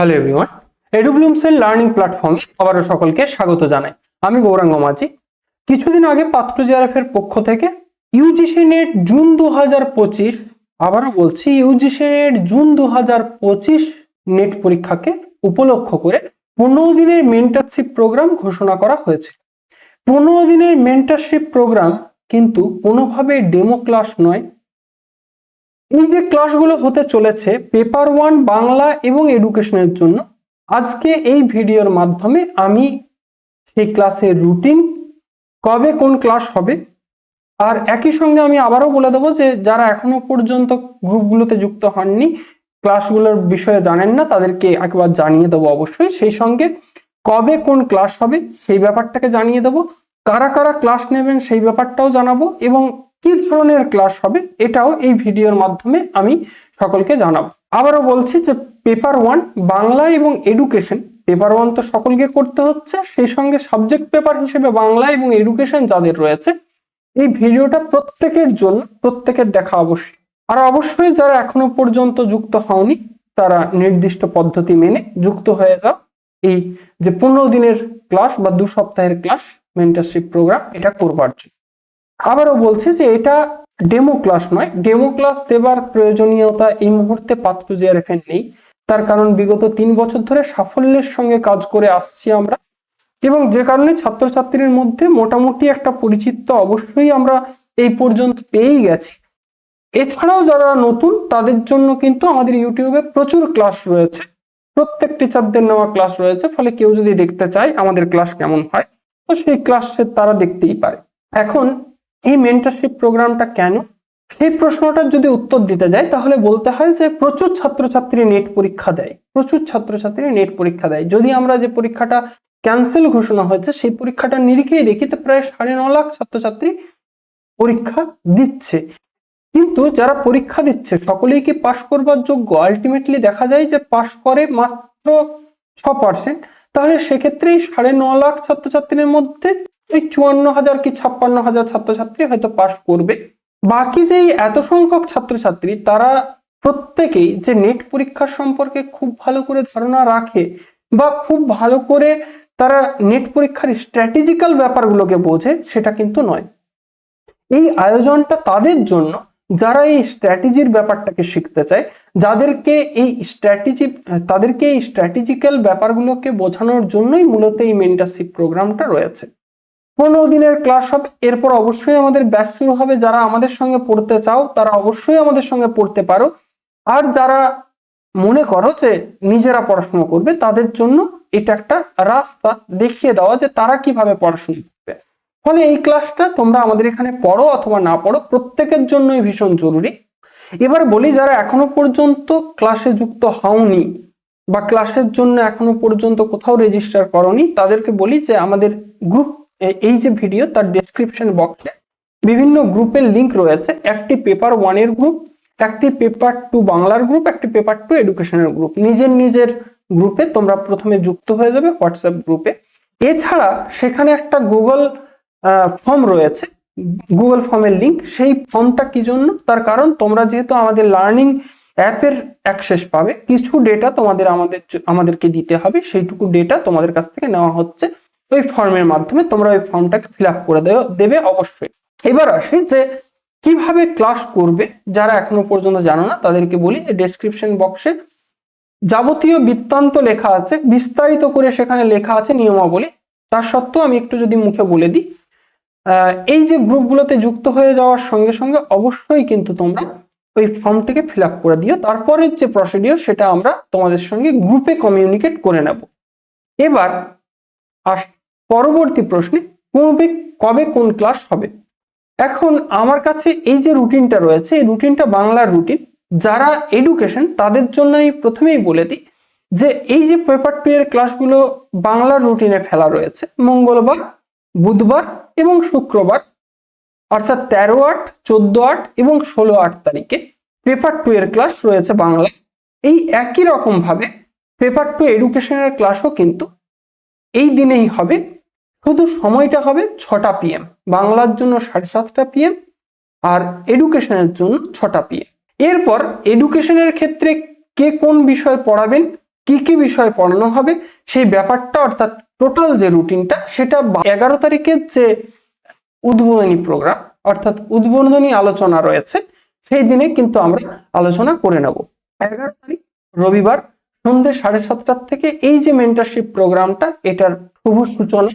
Hello everyone এডুব্লুমসের learning প্ল্যাটফর্মে আবারও সকলকে স্বাগত জানাই। আমি গৌরাঙ্গ মাঝি। কিছুদিন আগে পাত্র জিআরএফ এর পক্ষ থেকে ইউজিসি নেট জুন দু হাজার পঁচিশ, আবারও বলছি ইউজিসি নেট জুন দু হাজার পঁচিশ নেট পরীক্ষাকে উপলক্ষ করে পনেরো দিনের মেন্টারশিপ প্রোগ্রাম ঘোষণা করা হয়েছে। পনেরো দিনের মেন্টারশিপ প্রোগ্রাম কিন্তু কোনোভাবে ডেমো ক্লাস নয় এই যে ক্লাসগুলো হতে চলেছে পেপার ওয়ান বাংলা এবং এডুকেশনের জন্য, আজকে এই ভিডিওর মাধ্যমে আমি সেই ক্লাসের রুটিন কবে কোন ক্লাস হবে, আর একই সঙ্গে আমি আবারও বলে দেবো যে, যারা এখনও পর্যন্ত গ্রুপগুলোতে যুক্ত হননি ক্লাসগুলোর বিষয়ে জানেন না, তাদেরকে একবার জানিয়ে দেবো অবশ্যই। সেই সঙ্গে কবে কোন ক্লাস হবে, সেই ব্যাপারটাকে জানিয়ে দেবো। কারা কারা ক্লাস নেবেন, সেই ব্যাপারটাও জানাব এবং কি ধরনের ক্লাস হবে এটাও এই ভিডিওর মাধ্যমে আমি সকলকে জানাব। আবারও বলছি যে পেপার ওয়ান বাংলা এবং এডুকেশন পেপার ওয়ান তো সকলকে করতে হচ্ছে, সেই সঙ্গে সাবজেক্ট পেপার হিসেবে বাংলা এবং এডুকেশন যাদের রয়েছে, এই ভিডিওটা প্রত্যেকের জন্য, প্রত্যেকের দেখা অবশ্যই। আর অবশ্যই যারা এখনও পর্যন্ত যুক্ত হওনি, তারা নির্দিষ্ট পদ্ধতি মেনে যুক্ত হয়ে যাও। এই যে পনেরো দিনের ক্লাস বা দু সপ্তাহের ক্লাস মেন্টারশিপ প্রোগ্রাম এটা করবার জন্য। আবারও বলছি যে এটা ডেমো ক্লাস নয়। ডেমো ক্লাস দেবার প্রয়োজনীয়তা এই মুহূর্তে পাত্র জিআরএফ এর নেই, তার কারণ বিগত তিন বছর ধরে সাফল্যের সঙ্গে কাজ করে আসছি আমরা। এবং যে কারণে ছাত্রছাত্রীর মধ্যে মোটামুটি একটা পরিচিত অবশ্যই আমরা এই পর্যন্ত পেয়েই গেছি। এছাড়াও যারা নতুন, তাদের জন্য কিন্তু আমাদের ইউটিউবে প্রচুর ক্লাস রয়েছে। প্রত্যেক টিচারদের নেওয়া ক্লাস রয়েছে, ফলে কেউ যদি দেখতে চায় আমাদের ক্লাস কেমন হয়, তো সেই ক্লাসে তারা দেখতেই পারে। এখন এই মেন্টারশিপ প্রোগ্রামটা কেন? সেই প্রশ্নটার যদি উত্তর দিতে যায় তাহলে বলতে হয় যে প্রচুর ছাত্রছাত্রী নেট পরীক্ষা দেয়। প্রচুর ছাত্রছাত্রী নেট পরীক্ষা দেয়। যদি আমরা যে পরীক্ষাটা ক্যান্সেল ঘোষণা হয়েছে, সেই পরীক্ষাটা নিরিখেই দেখি তো প্রায় সাড়ে ন লাখ ছাত্রছাত্রী পরীক্ষা দিচ্ছে। কিন্তু যারা পরীক্ষা দিচ্ছে, সকলেই কি পাশ করবার যোগ্য? আলটিমেটলি দেখা যায় যে পাশ করে মাত্র ছ পার্সেন্ট তাহলে সেক্ষেত্রে সাড়ে ন লাখ ছাত্রছাত্রীর মধ্যে ওই চুয়ান্ন হাজার কি ছাপ্পান্ন হাজার ছাত্রছাত্রী হয়তো পাশ করবে। বাকি যেই এত সংখ্যক ছাত্রছাত্রী, তারা প্রত্যেকেই যে নেট পরীক্ষা সম্পর্কে খুব ভালো করে ধারণা রাখে বা খুব ভালো করে তারা নেট পরীক্ষার স্ট্র্যাটেজিক্যাল ব্যাপারগুলোকে বোঝে, সেটা কিন্তু নয়। এই আয়োজনটা তাদের জন্য, যারা এই স্ট্র্যাটেজির ব্যাপারটাকে শিখতে চায়, যাদেরকে এই স্ট্র্যাটেজি তাদেরকে এই স্ট্র্যাটেজিক্যাল ব্যাপারগুলোকে বোঝানোর জন্যই মূলত এই মেন্টারশিপ প্রোগ্রামটা রয়েছে। পনেরো দিনের ক্লাস হবে। এরপর অবশ্যই আমাদের ব্যাচ শুরু হবে। যারা আমাদের সঙ্গে পড়তে চাও, তারা অবশ্যই আমাদের সঙ্গে পড়তে পারো। আর যারা মনে করো যে নিজেরা পড়াশোনা করবে, তাদের জন্য এটা একটা রাস্তা দেখিয়ে দেওয়া যে তারা কীভাবে পড়াশোনা করবে। ফলে এই ক্লাসটা তোমরা আমাদের এখানে পড়ো অথবা না পড়ো, প্রত্যেকের জন্যই ভীষণ জরুরি। এবার বলি, যারা এখনও পর্যন্ত ক্লাসে যুক্ত হওনি বা ক্লাসের জন্য এখনও পর্যন্ত কোথাও রেজিস্টার করনি, তাদেরকে বলি যে আমাদের গ্রুপ এই যে ভিডিও তার ডেসক্রিপশন বক্সে বিভিন্ন গ্রুপের লিংক রয়েছে। একটি পেপার ওয়ানের গ্রুপ একটি পেপার টু বাংলার গ্রুপ একটি পেপার টু এডুকেশনের গ্রুপ নিজের নিজের গ্রুপে তোমরা প্রথমে যুক্ত হয়ে যাবে হোয়াটসঅ্যাপ গ্রুপে এছাড়া সেখানে একটা গুগল ফর্ম রয়েছে। গুগল ফর্মের লিঙ্ক সেই ফর্মটা কি জন্য? তার কারণ তোমরা যেহেতু আমাদের লার্নিং অ্যাপের অ্যাক্সেস পাবে, কিছু ডেটা তোমাদের আমাদের আমাদেরকে দিতে হবে, সেইটুকু ডেটা তোমাদের কাছ থেকে নেওয়া হচ্ছে। ওই ফর্মের মাধ্যমে তোমরা ওই ফর্মটাকে ফিল আপ করে দেবে অবশ্যই। এবার আসি যে কীভাবে ক্লাস করবে, যারা এখনও পর্যন্ত জানো না, তাদেরকে বলি যে ডেসক্রিপশন বক্সে যাবতীয় বৃত্তান্ত লেখা আছে, বিস্তারিত করে সেখানে লেখা আছে নিয়মাবলী। তার সত্ত্বেও আমি একটু যদি মুখে বলে দিই এই যে গ্রুপগুলোতে যুক্ত হয়ে যাওয়ার সঙ্গে সঙ্গে অবশ্যই কিন্তু তোমরা ওই ফর্মটিকে ফিল আপ করে দিও। তারপরের যে প্রসিডিওর সেটা আমরা তোমাদের সঙ্গে গ্রুপে কমিউনিকেট করে নেব। এবার আস পরবর্তী প্রশ্নে কবে কবে কোন ক্লাস হবে? এখন আমার কাছে এই যে রুটিনটা রয়েছে, এই রুটিনটা বাংলার রুটিন যারা এডুকেশন তাদের জন্য আমি প্রথমেই বলে দিই যে, এই যে পেপার টু এর ক্লাসগুলো বাংলার রুটিনে ফেলা রয়েছে, মঙ্গলবার, বুধবার এবং শুক্রবার, অর্থাৎ তেরো আট, চোদ্দ আট এবং ষোলো আট তারিখে পেপার টু এর ক্লাস রয়েছে বাংলায়। এই একই রকম ভাবে পেপার টু এডুকেশনের ক্লাসও কিন্তু এই দিনেই হবে। শুধু সময়টা হবে ছটা পিএম বাংলার জন্য সাড়ে সাতটা পিএম আর এডুকেশনের জন্য ছটা পিএম এরপর এডুকেশনের ক্ষেত্রে কে কোন বিষয় পড়াবেন, কি কি বিষয় পড়ানো হবে, সেই ব্যাপারটা অর্থাৎ টোটাল যে রুটিনটা সেটা এগারো তারিখের যে উদ্বোধনী প্রোগ্রাম অর্থাৎ উদ্বোধনী আলোচনা রয়েছে, সেই দিনে কিন্তু আমরা আলোচনা করে নেব। এগারো তারিখ, রবিবার সন্ধ্যে সাড়ে সাতটার থেকে এই যে মেন্টারশিপ প্রোগ্রামটা এটার শুভ সূচনা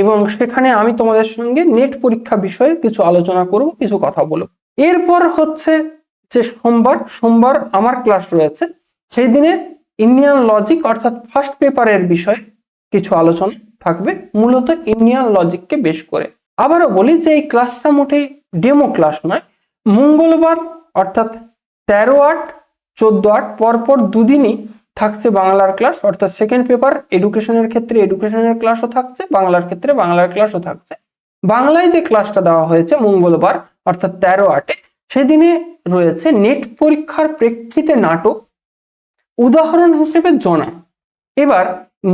এবং সেখানে আমি তোমাদের সঙ্গে নেট পরীক্ষা বিষয়ে কিছু আলোচনা করব, কিছু কথা বলব। এরপর হচ্ছে যে সোমবার সোমবার আমার ক্লাস রয়েছে। সেই দিনে ইন্ডিয়ান লজিক অর্থাৎ ফার্স্ট পেপারের বিষয়ে কিছু আলোচনা থাকবে, মূলত ইন্ডিয়ান লজিককে বেশ করে। আবারও বলি যে এই ক্লাসটা মোটেই ডেমো ক্লাস নয়, মঙ্গলবার অর্থাৎ তেরো আট, চোদ্দ আট পরপর দুদিনই থাকছে বাংলার ক্লাস অর্থাৎ সেকেন্ড পেপার এডুকেশনের ক্ষেত্রে এডুকেশনের ক্লাসও থাকছে, বাংলার ক্ষেত্রে বাংলার ক্লাসও থাকছে। বাংলায় যে ক্লাসটা দেওয়া হয়েছে মঙ্গলবার, অর্থাৎ তেরো আটে, সেদিনে রয়েছে নেট পরীক্ষার প্রেক্ষিতে নাটক, উদাহরণ হিসেবে জনা এবার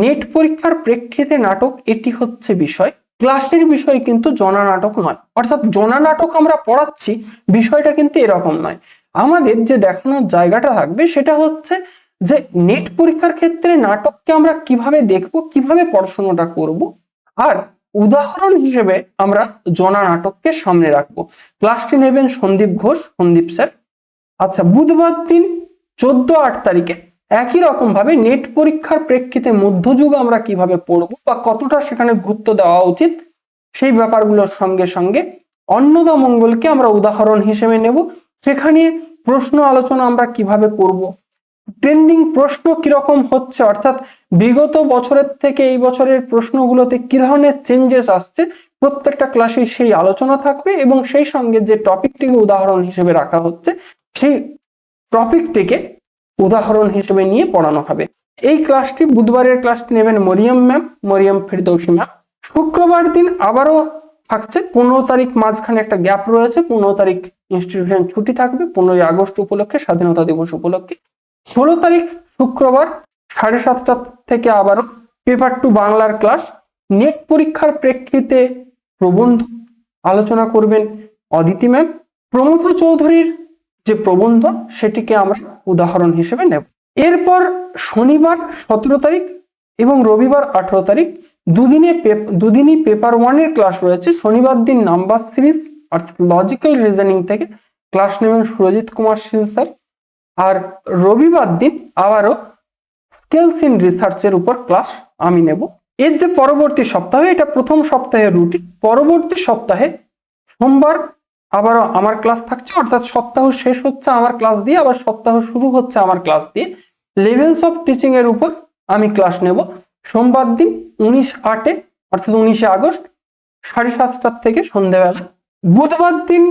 নেট পরীক্ষার প্রেক্ষিতে নাটক এটি হচ্ছে বিষয় ক্লাসের বিষয় কিন্তু জনা নাটক নয়। অর্থাৎ জনা নাটক আমরা পড়াচ্ছি, বিষয়টা কিন্তু এরকম নয়। আমাদের যে দেখানোর জায়গাটা থাকবে, সেটা হচ্ছে যে নেট পরীক্ষার ক্ষেত্রে নাটককে আমরা কীভাবে দেখব, কীভাবে পড়াশোনাটা করব, আর উদাহরণ হিসেবে আমরা জনা নাটককে সামনে রাখব। ক্লাসটি নেবেন সন্দীপ ঘোষ, সন্দীপ স্যার। আচ্ছা বুধবার দিন চোদ্দ আট তারিখে একই রকম ভাবে নেট পরীক্ষার প্রেক্ষিতে মধ্যযুগ আমরা কীভাবে পড়ব বা কতটা সেখানে গুরুত্ব দেওয়া উচিত, সেই ব্যাপারগুলোর সঙ্গে সঙ্গে অন্নদা মঙ্গলকে আমরা উদাহরণ হিসেবে নেব। সেখানে প্রশ্ন আলোচনা আমরা কীভাবে করব ট্রেন্ডিং প্রশ্ন কীরকম হচ্ছে? অর্থাৎ বিগত বছরের থেকে এই বছরের প্রশ্নগুলোতে কি ধরনের চেঞ্জেস আসছে? প্রত্যেকটা ক্লাসে সেই আলোচনা থাকবে এবং সেই সঙ্গে যে টপিকটিকে উদাহরণ হিসেবে রাখা হচ্ছে, সেই টপিকটিকে উদাহরণ হিসেবে নিয়ে পড়ানো হবে। এই ক্লাসটি বুধবারের ক্লাসটি নেবেন মরিয়ম ম্যাম মরিয়ম ফেরদৌসি ম্যাম শুক্রবার দিন আবারও থাকছে, পনেরো তারিখ মাঝখানে একটা গ্যাপ রয়েছে, পনেরো তারিখ ইনস্টিটিউশন ছুটি থাকবে, পনেরোই আগস্ট উপলক্ষে, স্বাধীনতা দিবস উপলক্ষে। ষোলো তারিখ শুক্রবার সাড়ে সাতটা থেকে আবারও পেপার টু বাংলার ক্লাস। নেট পরীক্ষার প্রেক্ষিতে প্রবন্ধ আলোচনা করবেন অদিতি ম্যাম। প্রমথ চৌধুরীর যে প্রবন্ধ, সেটিকে আমরা উদাহরণ হিসেবে নেব। এরপর শনিবার সতেরো তারিখ এবং রবিবার আঠেরো তারিখ দুদিনে দুদিনই পেপার ওয়ানের ক্লাস রয়েছে। শনিবার দিন নাম্বার সিরিজ, অর্থাৎ লজিক্যাল রিজনিং থেকে ক্লাস নেবেন সুরজিৎ কুমার শীল স্যার। আর রবিবার দিন আবারও স্কেলস ইন রিসার্চের উপর ক্লাস আমি নেব। এর যে পরবর্তী সপ্তাহে, এটা প্রথম সপ্তাহের রুটিন পরবর্তী সপ্তাহে সোমবার আবারও আমার ক্লাস থাকছে, অর্থাৎ সপ্তাহ শেষ হচ্ছে আমার ক্লাস দিয়ে, আবার সপ্তাহ শুরু হচ্ছে আমার ক্লাস দিয়ে। লেভেলস অফ টিচিং এর উপর আমি ক্লাস নেব। সোমবার দিন উনিশ আটে, অর্থাৎ উনিশে আগস্ট, সাড়ে সাতটার থেকে সন্ধেবেলা। বুধবার দিন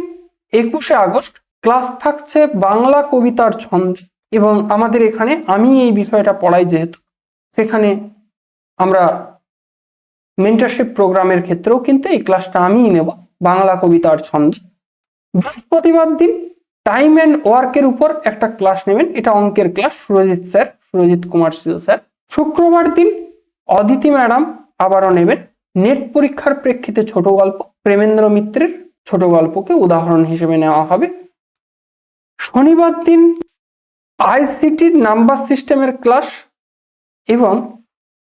একুশে আগস্ট ক্লাস থাকছে বাংলা কবিতার ছন্দ। এবং আমাদের এখানে আমি এই বিষয়টা পড়াই যেহেতু। সেখানে আমরা মেন্টারশিপ প্রোগ্রামের ক্ষেত্রেও কিন্তু এই ক্লাসটা আমিই নেব, বাংলা কবিতার ছন্দ। বৃহস্পতিবার দিন টাইম অ্যান্ড ওয়ার্কের উপর একটা ক্লাস নেবেন। এটা অঙ্কের class, Surajit sir, Surajit Kumar Sil sir. শুক্রবার দিন অদিতি ম্যাডাম আবারও নেবেন। নেট পরীক্ষার প্রেক্ষিতে ছোট গল্প, প্রেমেন্দ্র মিত্রের ছোট গল্পকে উদাহরণ হিসেবে নেওয়া হবে। শনিবার দিন আইসিটির নাম্বার সিস্টেমের ক্লাস এবং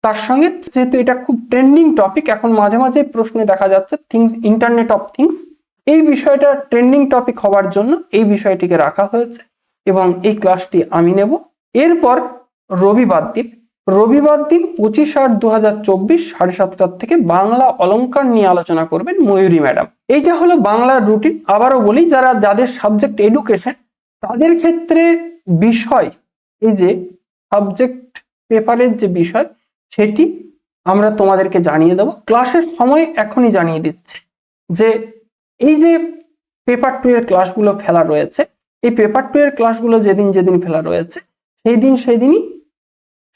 তার সঙ্গে যেহেতু এটা খুব ট্রেন্ডিং টপিক এখন মাঝে মাঝে প্রশ্নে দেখা যাচ্ছে থিংস ইন্টারনেট অফ থিংস এই বিষয়টা ট্রেন্ডিং টপিক হওয়ার জন্য এই বিষয়টিকে রাখা হয়েছে এবং এই ক্লাসটি আমি নেব। এরপর রবিবার দিন রবিবার দিন পঁচিশ আট দু হাজার চব্বিশ সাড়ে সাতটার থেকে বাংলা অলঙ্কার নিয়ে আলোচনা করবেন ময়ূরী ম্যাডাম। এইটা হলো বাংলার রুটিন আবারও বলি, যারা, যাদের সাবজেক্ট এডুকেশন তাদের ক্ষেত্রে বিষয়, এই যে সাবজেক্ট পেপারের যে বিষয়, সেটি আমরা তোমাদেরকে জানিয়ে দেব। ক্লাসের সময় এখনই জানিয়ে দিচ্ছে যে এই যে পেপার টু এর ক্লাসগুলো ফেলা রয়েছে, এই পেপার টু এর ক্লাসগুলো যেদিন যেদিন ফেলা রয়েছে সেই দিন সেই দিনই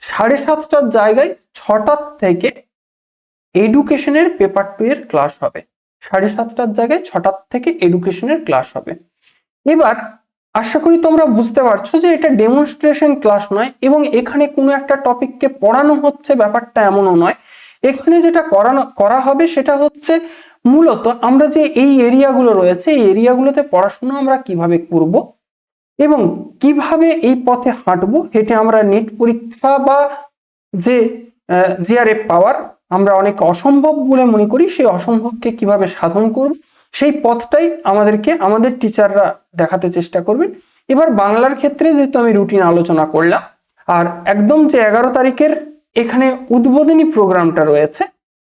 সাড়ে সাতটার জায়গায় ছটার থেকে এডুকেশনের পেপার টু এর ক্লাস হবে। সাড়ে সাতটার জায়গায় ছটার থেকে এডুকেশনের ক্লাস হবে। এবার আশা করি তোমরা বুঝতে পারছ যে এটা ডেমনস্ট্রেশন ক্লাস নয় এবং এখানে কোনো একটা টপিককে পড়ানো হচ্ছে, ব্যাপারটা এমনও নয়। এখানে যেটা করানো, করা হবে সেটা হচ্ছে মূলত আমরা যে এই এরিয়াগুলো রয়েছে, এই এরিয়াগুলোতে পড়াশোনা আমরা কীভাবে করব এবং কীভাবে এই পথে হাঁটবো হেঁটে আমরা নেট পরীক্ষা বা যে জিআরএফ পাওয়ার আমরা অনেক অসম্ভব বলে মনে করি, সেই অসম্ভবকে কীভাবে সাধন করব সেই পথটাই আমাদেরকে, আমাদের টিচাররা দেখাতে চেষ্টা করবেন। এবার বাংলার ক্ষেত্রে যেহেতু আমি রুটিন আলোচনা করলাম, আর একদম যে এগারো তারিখের এখানে উদ্বোধনী প্রোগ্রামটা রয়েছে,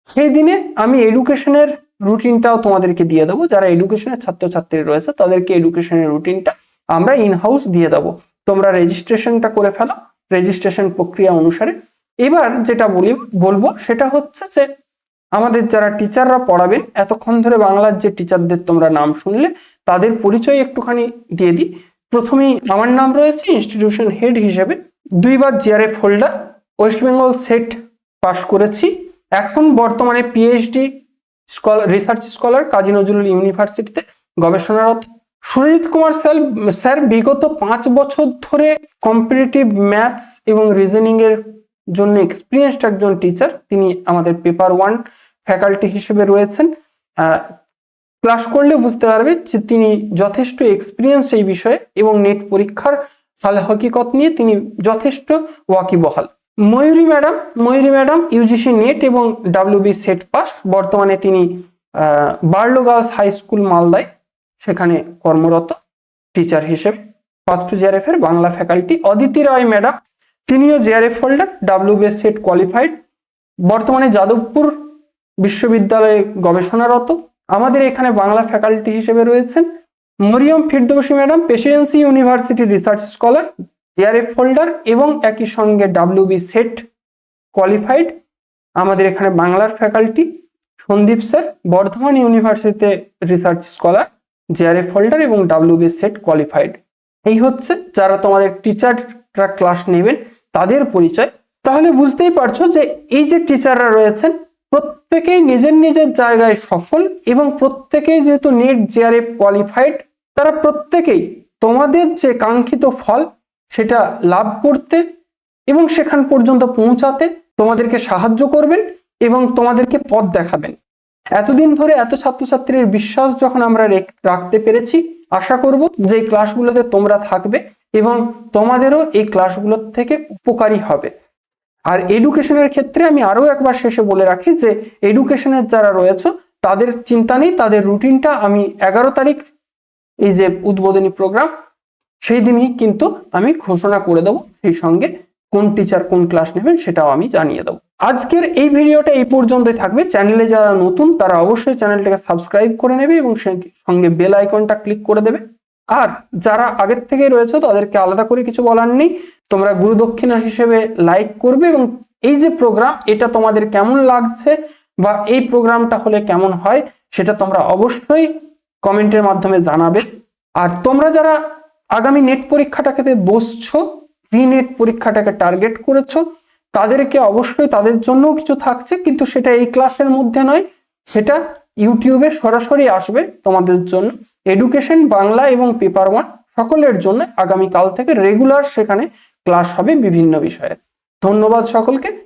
সেই দিনে আমি এডুকেশনের রুটিনটাও তোমাদেরকে দিয়ে দেবো। যারা এডুকেশনের ছাত্রছাত্রী রয়েছে, তাদেরকে এডুকেশনের রুটিনটা আমরা ইন হাউস দিয়ে দেবো। তোমরা রেজিস্ট্রেশনটা করে ফেলো রেজিস্ট্রেশন প্রক্রিয়া অনুসারে। এবার যেটা বলি, বলব, সেটা হচ্ছে যে আমাদের যারা টিচাররা পড়াবেন, এতক্ষণ ধরে বাংলার যে টিচারদের তোমরা নাম শুনলে, তাদের পরিচয় একটুখানি দিয়ে দিই। প্রথমেই আমার নাম রয়েছে ইনস্টিটিউশন হেড হিসেবে। দুইবার JRF holder West Bengal SET pass করেছি। এখন বর্তমানে PhD scholar research scholar Kazi Nazrul ইউনিভার্সিটিতে গবেষণারত। সুরজিৎ কুমার স্যার স্যার বিগত পাঁচ বছর ধরে কম্পিটিটিভ ম্যাথস এবং রিজনিং এর জন্য এক্সপিরিয়েন্সড একজন টিচার তিনি আমাদের পেপার ওয়ান ফ্যাকাল্টি হিসেবে রয়েছেন। ক্লাস করলে বুঝতে পারবে যে তিনি যথেষ্ট এক্সপিরিয়েন্স এই বিষয়ে এবং নেট পরীক্ষার হাল হকিকত নিয়ে তিনি যথেষ্ট ওয়াকিবহাল। Mayuri madam Mayuri madam UGC NET এবং ডাব্লিউবি সেট পাস বর্তমানে তিনি বার্লো গার্লস হাই স্কুল মালদায় সেখানে কর্মরত টিচার হিসেবে। পাত্র জিআরএফ এর বাংলা ফ্যাকাল্টি অদিতি রায় ম্যাডাম তিনিও JRF holder WBS SET qualified বর্তমানে যাদবপুর বিশ্ববিদ্যালয়ে গবেষণারত। আমাদের এখানে বাংলা ফ্যাকাল্টি হিসেবে রয়েছেন Maryam Firdousi madam Presidency University research scholar JRF holder এবং একই সঙ্গে ডাব্লিউবি সেট কোয়ালিফাইড আমাদের এখানে বাংলার ফ্যাকাল্টি সন্দীপ স্যার, বর্ধমান ইউনিভার্সিটিতে রিসার্চ স্কলার জিআরএফ হোল্ডার এবং ডাব্লিউবি সেট কোয়ালিফাইড এই হচ্ছে যারা তোমাদের টিচাররা ক্লাস নেবেন। তাদের পরিচয়, তাহলে বুঝতেই পারছ যে এই যে টিচাররা রয়েছেন, প্রত্যেকেই নিজের নিজের জায়গায় সফল এবং প্রত্যেকেই যেহেতু নেট জিআরএফ কোয়ালিফাইড তারা প্রত্যেকেই তোমাদের যে কাঙ্ক্ষিত ফল সেটা লাভ করতে এবং সেখান পর্যন্ত পৌঁছাতে তোমাদেরকে সাহায্য করবেন এবং তোমাদেরকে পথ দেখাবেন। এতদিন ধরে এত ছাত্রছাত্রীর বিশ্বাস যখন আমরা রেখ- রাখতে পেরেছি, আশা করব যে ক্লাসগুলোতে তোমরা থাকবে এবং তোমাদেরও এই ক্লাসগুলোর থেকে উপকারী হবে। আর এডুকেশনের ক্ষেত্রে আমি আরও একবার শেষে বলে রাখি যে এডুকেশনের যারা রয়েছে, তাদের চিন্তা নেই, তাদের রুটিনটা আমি এগারো তারিখ এই যে উদ্বোধনী প্রোগ্রাম সেই দিনই কিন্তু আমি ঘোষণা করে দেবো, সেই সঙ্গে কোন টিচার কোন ক্লাস নেবেন সেটাও আমি জানিয়ে দেবো। আজকের এই ভিডিওটা এই পর্যন্তই থাকবে। চ্যানেলে যারা নতুন, তারা অবশ্যই চ্যানেলটাকে সাবস্ক্রাইব করে নেবে এবং সঙ্গে বেল আইকনটা ক্লিক করে দেবে। আর যারা আগের থেকে রয়েছে তাদেরকে আলাদা করে কিছু বলার নেই। তোমরা গুরুদক্ষিণা হিসেবে লাইক করবে এবং এই যে প্রোগ্রাম এটা তোমাদের কেমন লাগছে বা এই প্রোগ্রামটা হলে কেমন হয় সেটা তোমরা অবশ্যই কমেন্টের মাধ্যমে জানাবে। আর তোমরা যারা আগামী নেট পরীক্ষাটাকে বসছো প্রি নেট পরীক্ষাটাকে টার্গেট করেছ, তাদেরকে অবশ্যই তাদের জন্যও কিছু থাকছে, কিন্তু সেটা এই ক্লাসের মধ্যে নয়, সেটা ইউটিউবে সরাসরি আসবে তোমাদের জন্য। এডুকেশন বাংলা এবং পেপার ওয়ান সকলের জন্য আগামীকাল থেকে রেগুলার সেখানে ক্লাস হবে বিভিন্ন বিষয়ে। ধন্যবাদ সকলকে।